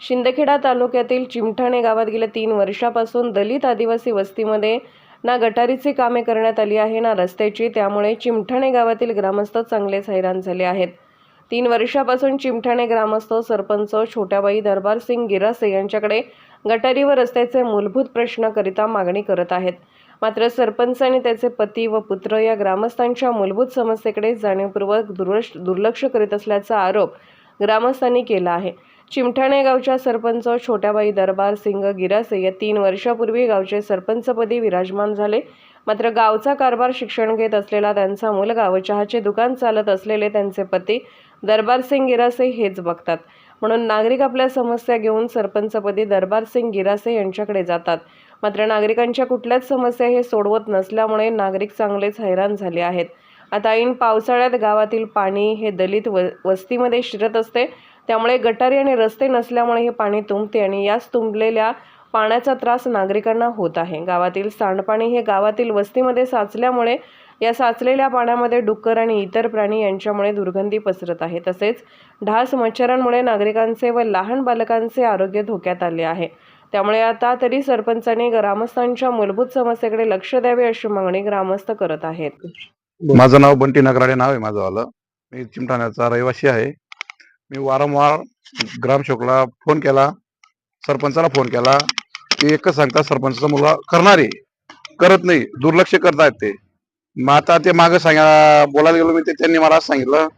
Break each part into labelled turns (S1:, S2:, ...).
S1: शिंदखेडा तालुक्यातील चिमठाणे गावात गेल्या तीन वर्षापासून दलित आदिवासी वस्तीमध्ये ना गटारीची कामे करण्यात आली आहे ना रस्त्याची. त्यामुळे चिमठाणे गावातील ग्रामस्थ चांगलेच हैराण झाले आहेत. तीन वर्षापासून चिमठाणे ग्रामस्थ सरपंच छोट्याबाई दरबार सिंग गिरासे यांच्याकडे गटारी व रस्त्याचे मूलभूत प्रश्नाकरिता मागणी करत आहेत. मात्र सरपंच आणि त्याचे पती व पुत्र या ग्रामस्थांच्या मूलभूत समस्येकडे जाणीवपूर्वक दुर्लक्ष दुर्लक्ष करीत असल्याचा आरोप ग्रामस्थांनी केला आहे. चिमठाणे गावच्या सरपंच छोट्याबाई दरबार सिंग गिरासे या तीन वर्षापूर्वी गावचे सरपंचपदी विराजमान झाले. मात्र गावचा कारभार शिक्षण घेत असलेला त्यांचा मुलगा व चहाचे दुकान चालत असलेले त्यांचे पती दरबार सिंग गिरासे हेच बघतात. म्हणून नागरिक आपल्या समस्या घेऊन सरपंचपदी दरबार सिंग गिरासे यांच्याकडे जातात. मात्र नागरिकांच्या कुठल्याच समस्या हे सोडवत नसल्यामुळे नागरिक चांगलेच हैराण झाले आहेत. आता ऐन पावसाळ्यात गावातील पाणी हे दलित व वस्तीमध्ये शिरत असते. त्यामुळे गटारी आणि रस्ते नसल्यामुळे हे पाणी तुंबते आणि याच तुंबलेल्या पाण्याचा त्रास नागरिकांना होत आहे. गावातील सांडपाणी हे गावातील वस्तीमध्ये साचल्यामुळे या साचलेल्या पाण्यामध्ये डुक्कर आणि इतर प्राणी यांच्यामुळे दुर्गंधी पसरत आहे. तसेच ढास मच्छरांमुळे नागरिकांचे व लहान बालकांचे आरोग्य धोक्यात आले आहे. त्यामुळे आता तरी सरपंचांनी ग्रामस्थांच्या मूलभूत समस्येकडे लक्ष द्यावे अशी मागणी ग्रामस्थ करत आहेत.
S2: माझं नाव बंटी नगराडे नाव आहे माझं आलं मी चिमठाण्याचा रहिवासी आहे. मी वारंवार ग्रामसेवकला फोन केला सरपंचाला फोन केला ते एकच सांगतात सरपंचाचा मुलगा करणार आहे करत नाही दुर्लक्ष करतायत ते. मग आता ते मागं सांगा बोलायला गेलो मी ते त्यांनी मला असं सांगितलं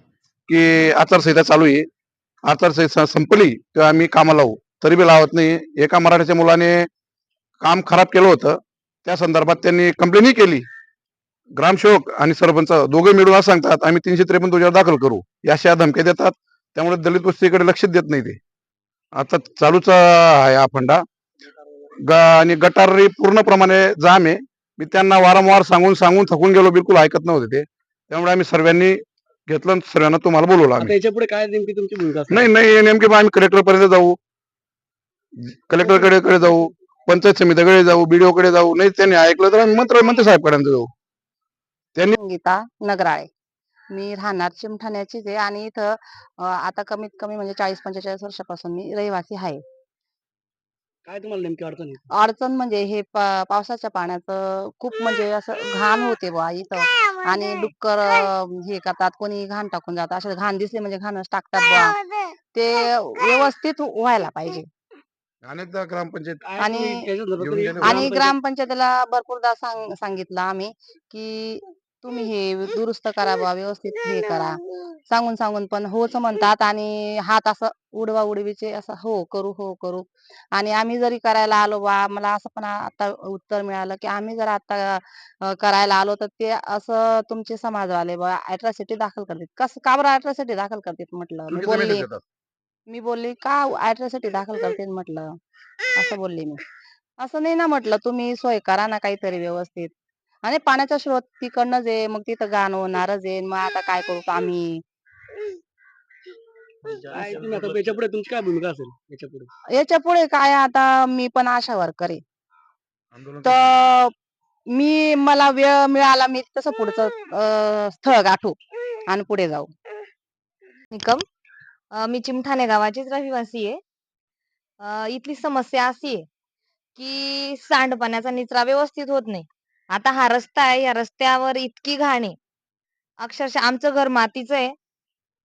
S2: की आचारसंहिता चालू आहे. आचारसंहिता संपली किंवा आम्ही कामाला लावू. तरी बी लावत नाही. एका मराठीच्या मुलाने काम खराब केलं होतं. त्या संदर्भात त्यांनी कंप्लेनही केली. ग्रामसेवक आणि सरपंच दोघे मिळून असं सांगतात आम्ही तीनशे त्रेपन्न तुझ्यावर दाखल करू. या धमक्या देतात. त्यामुळे दलित वस्तीकडे लक्ष देत नाही ते. आता चालूच आहे हा फंडा. ग आणि गटारी पूर्णप्रमाणे जाम आहे. मी त्यांना वारंवार सांगून सांगून थकून गेलो बिलकुल ऐकत नव्हते ते. त्यामुळे आम्ही सर्वांनी घेतलं सर्वांना तुम्हाला बोलवलं आम्ही.
S3: पुढे काय नेमकी तुमची भूमिका?
S2: नाही नाही नेमके बा आम्ही कलेक्टर पर्यंत जाऊ. कलेक्टरकडे कडे जाऊ. पंचायत समितीकडे जाऊ बीडीओ कडे जाऊ. नाही त्यांनी ऐकलं तर आम्ही मंत्र मंत्री साहेबकडे जाऊ.
S4: संगीता नगराळे. मी राहणार चिमठाण्याचीच आहे आणि इथं आता कमीत कमी म्हणजे चाळीस पंचेचाळीस वर्षापासून मी रहिवासी आहे.
S3: काय तुम्हाला नेमकी अडचण
S4: अडचण म्हणजे हे पा- पावसाच्या पाण्याचं खूप म्हणजे असं घाण होते बा इथं आणि डुक्कर अं, हे करतात कोणी घाण टाकून जातात असे घाण दिसले म्हणजे घाणच टाकतात बा ते व्यवस्थित व्हायला पाहिजे.
S2: अनेकदा ग्रामपंचायत
S3: काय
S4: आणि-
S3: तुम्ही ग्रामपंचायत-
S4: ग्रामपंचायतीला भरपूरदा सांग सांगितलं आम्ही की तुम्ही हे दुरुस्त करा बा व्यवस्थित हे करा. सांगून सांगून पण होच म्हणतात आणि हात असं उडवा उडवीचे असं हो करू हो करू. आणि आम्ही जरी करायला आलो बा मला असं पण आता उत्तर मिळालं की आम्ही जर आता करायला आलो तर ते असं तुमचे समाजवाले बा अॅट्रॉसिटी दाखल करतात कसं का बरं अॅट्रॉसिटी दाखल करतात म्हटलं? मी बोलली. मी बोलली का अॅट्रॉसिटी दाखल करते म्हटलं? असं बोलली मी. असं नाही ना म्हटलं तुम्ही सोय करा ना काहीतरी व्यवस्थित. आणि पाण्याचा स्रोत तिकडनंच आहे मग तिथं घाण होणारच आहे मग आता काय करू आम्ही?
S3: याच्यापुढे तुमची काय भूमिका असेल?
S4: याच्यापुढे? याच्यापुढे काय आता मी पण आशा वर्कर आहे. तर मी मला वेळ मिळाला मी तसं पुढचं अं, स्थळ गाठू आणि पुढे जाऊ.
S5: निकम अं, मी चिमठाणे गावाचीच रहिवासी आहे. अं, इथली समस्या अशी आहे की सांडपाण्याचा निचरा व्यवस्थित होत नाही. आता हा रस्ता आहे या रस्त्यावर इतकी घाण. आहे अक्षरशः आमचं घर मातीचं आहे.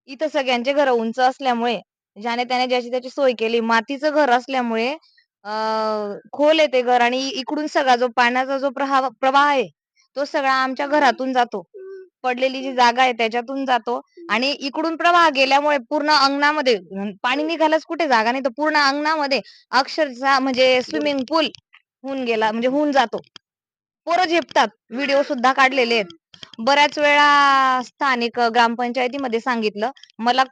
S5: इथं सगळ्यांचे घर उंच असल्यामुळे ज्याने त्याने ज्याची त्याची सोय केली मातीचं घर असल्यामुळे खोल आहे ते घर आणि इकडून सगळा जो पाण्याचा जो प्रवाह प्रवाह आहे तो सगळा आमच्या घरातून जातो. पडलेली जी जागा आहे त्याच्यातून जातो आणि इकडून प्रवाह गेल्यामुळे पूर्ण अंगणामध्ये पाणी निघायलाच कुठे जागा नाही तर पूर्ण अंगणामध्ये अक्षरशः म्हणजे स्विमिंग पूल होऊन गेला म्हणजे होऊन जातो. पोरं झेपतात. व्हिडिओ सुद्धा काढलेले आहेत. बऱ्याच वेळा स्थानिक ग्रामपंचायतीमध्ये सांगितलं मला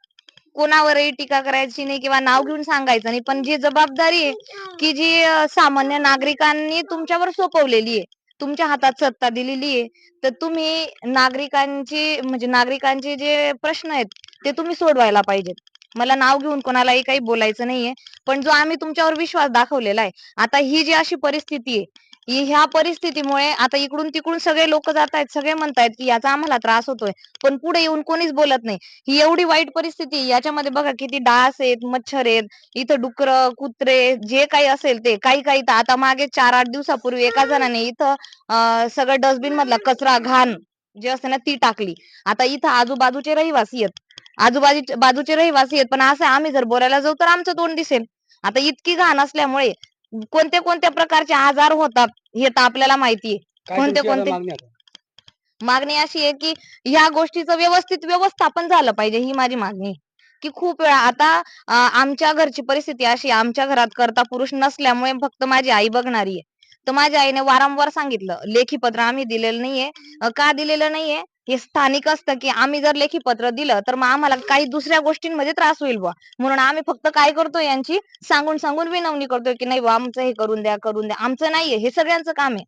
S5: कोणावरही टीका करायची नाही किंवा नाव घेऊन सांगायचं नाही पण जी जबाबदारी आहे की जी सामान्य नागरिकांनी तुमच्यावर सोपवलेली आहे तुमच्या हातात सत्ता दिलेली आहे तर तुम्ही नागरिकांची म्हणजे नागरिकांचे जे प्रश्न आहेत ते तुम्ही सोडवायला पाहिजेत. मला नाव घेऊन कोणालाही काही बोलायचं नाहीये पण जो आम्ही तुमच्यावर विश्वास दाखवलेला आहे आता ही जी अशी परिस्थिती आहे की ह्या परिस्थितीमुळे आता इकडून तिकडून सगळे लोक जात आहेत सगळे म्हणतायत की याचा आम्हाला त्रास होतोय. पण पुढे येऊन कोणीच बोलत नाही. ही एवढी वाईट परिस्थिती आहे. याच्यामध्ये बघा किती डास आहेत मच्छर आहेत इथं डुकर कुत्रे जे काही असेल ते काही काही तर आता मागे चार आठ दिवसापूर्वी एका जणाने इथं अं, सगळं डस्टबिन मधला कचरा घाण जे असते ना ती टाकली. आता इथं आजूबाजूचे रहिवासी आहेत. आजूबाजू बाजूचे रहिवासी आहेत पण असं आम्ही जर बोलायला जाऊ तर आमचं तोंड दिसेल. आता इतकी घाण असल्यामुळे कोणत्या कोणत्या प्रकारचे आजार होतात हे तर आपल्याला माहितीये
S3: काय
S5: कोणते-
S3: तुमची आता
S5: कोणते?
S3: मागणी आता?
S5: मागणी अशी आहे की ह्या गोष्टीचं व्यवस्थित व्यवस्थापन झालं पाहिजे ही माझी मागणी आहे. की खूप वेळा आता अं, आमच्या घरची परिस्थिती अशी आहे, आमच्या घरात करता पुरुष नसल्यामुळे फक्त माझी आई बघणारी आहे तर माझ्या आईने वारंवार सांगितलं लेखी पत्र आम्ही दिलेलं नाहीये अं, का दिलेलं नाहीये हे स्थानिक असतं की आम्ही जर लेखी पत्र दिलं तर मग आम्हाला काही दुसऱ्या गोष्टींमध्ये त्रास होईल बुवा. म्हणून आम्ही फक्त काय करतोय यांची सांगून सांगून विनवणी करतोय की नाही बुवा आमचं हे करून द्या करून द्या. आमचं नाहीये हे सगळ्यांचं काम आहे.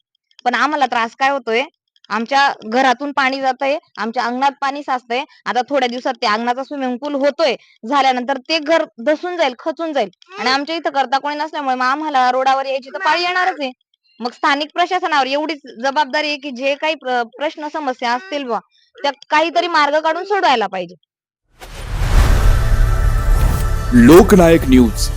S5: पण आम्हाला त्रास काय होतोय? आमच्या घरातून पाणी जातंय आमच्या अंगणात पाणी साचतंय. आता थोड्या दिवसात ते अंगणाचा स्विमिंग पूल होतोय. झाल्यानंतर ते घर धसून जाईल खचून जाईल. आणि आमच्या इथं करता कोणी नसल्यामुळे मग आम्हाला रोडावर यायची तर पाळी येणारच आहे. मग स्थानिक प्रशासनावर एवढीच जबाबदारी आहे की जे काही प्रश्न समस्या असतील बुवा त्या काहीतरी मार्ग काढून सोडवायला पाहिजे.
S6: लोकनायक न्यूज.